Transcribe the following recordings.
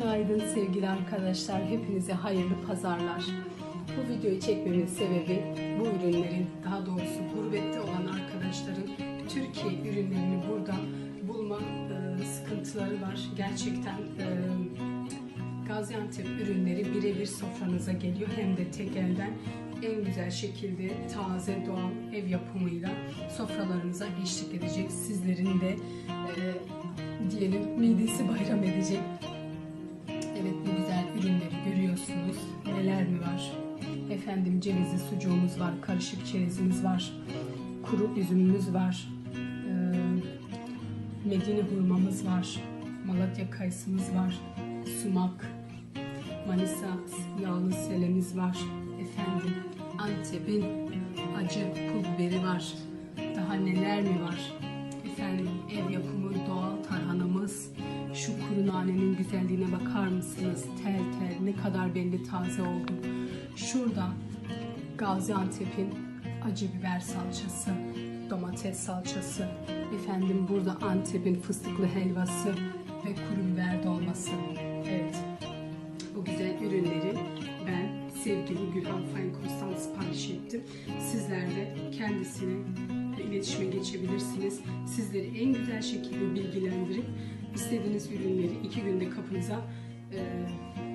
Günaydın sevgili arkadaşlar. Hepinize hayırlı pazarlar. Bu videoyu çekmemin sebebi bu ürünlerin, daha doğrusu gurbette olan arkadaşların Türkiye ürünlerini burada bulma e, sıkıntıları var. Gerçekten e, Gaziantep ürünleri birebir sofranıza geliyor. Hem de tek elden en güzel şekilde taze doğal ev yapımıyla sofralarınıza eşlik edecek. Sizlerin de e, diyelim midesi bayram edecek. Evet bu güzel ürünleri görüyorsunuz. Neler mi var? Efendim cevizli sucuğumuz var, karışık çerezimiz var, kuru üzümümüz var, ee, Medine hurmamız var, Malatya kayısımız var, sumak, Manisa yağlı selemiz var. Efendim Antep'in acı pul biberi var. Daha neler mi var? Efendim ev yapımı doğal tarhanamız. Şu nanenin güzelliğine bakar mısınız? Tel tel ne kadar belli taze oldu. Şurada Gaziantep'in acı biber salçası, domates salçası. Efendim burada Antep'in fıstıklı helvası ve kuru biber dolması. Evet, bu güzel ürünleri ben sevgili Gülhan Feinkost'tan sipariş ettim. Sizler de kendisine iletişime geçebilirsiniz. Sizleri en güzel şekilde bilgilendirip istediğiniz ürünleri iki günde kapınıza e,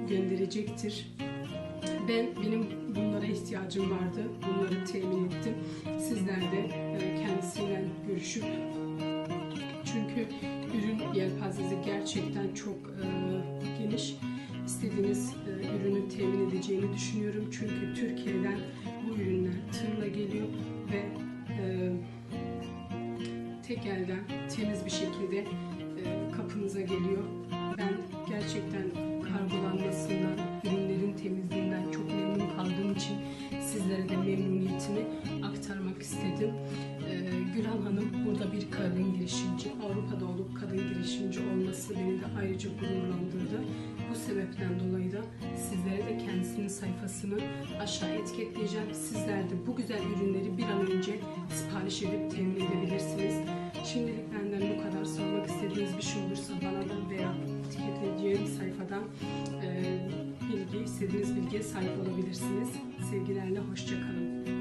gönderecektir. Ben benim bunlara ihtiyacım vardı. Bunları temin ettim. Sizler de e, kendisiyle görüşüp çünkü ürün yelpazesi gerçekten çok e, geniş. İstediğiniz e, ürünü temin edeceğini düşünüyorum. Çünkü Türkiye'den bu ürünler tırla geliyor ve e, tek elden temiz bir şekilde Burada bir kadın girişimci, Avrupa'da olup kadın girişimci olması beni de ayrıca gururlandırdı. Bu sebepten dolayı da sizlere de kendisinin sayfasını aşağı etiketleyeceğim. Sizler de bu güzel ürünleri bir an önce sipariş edip temin edebilirsiniz. Şimdilik benden bu kadar. Sormak istediğiniz bir şey olursa bana da veya etiketleyeceğim sayfadan e, bilgi, istediğiniz bilgiye sahip olabilirsiniz. Sevgilerle hoşçakalın.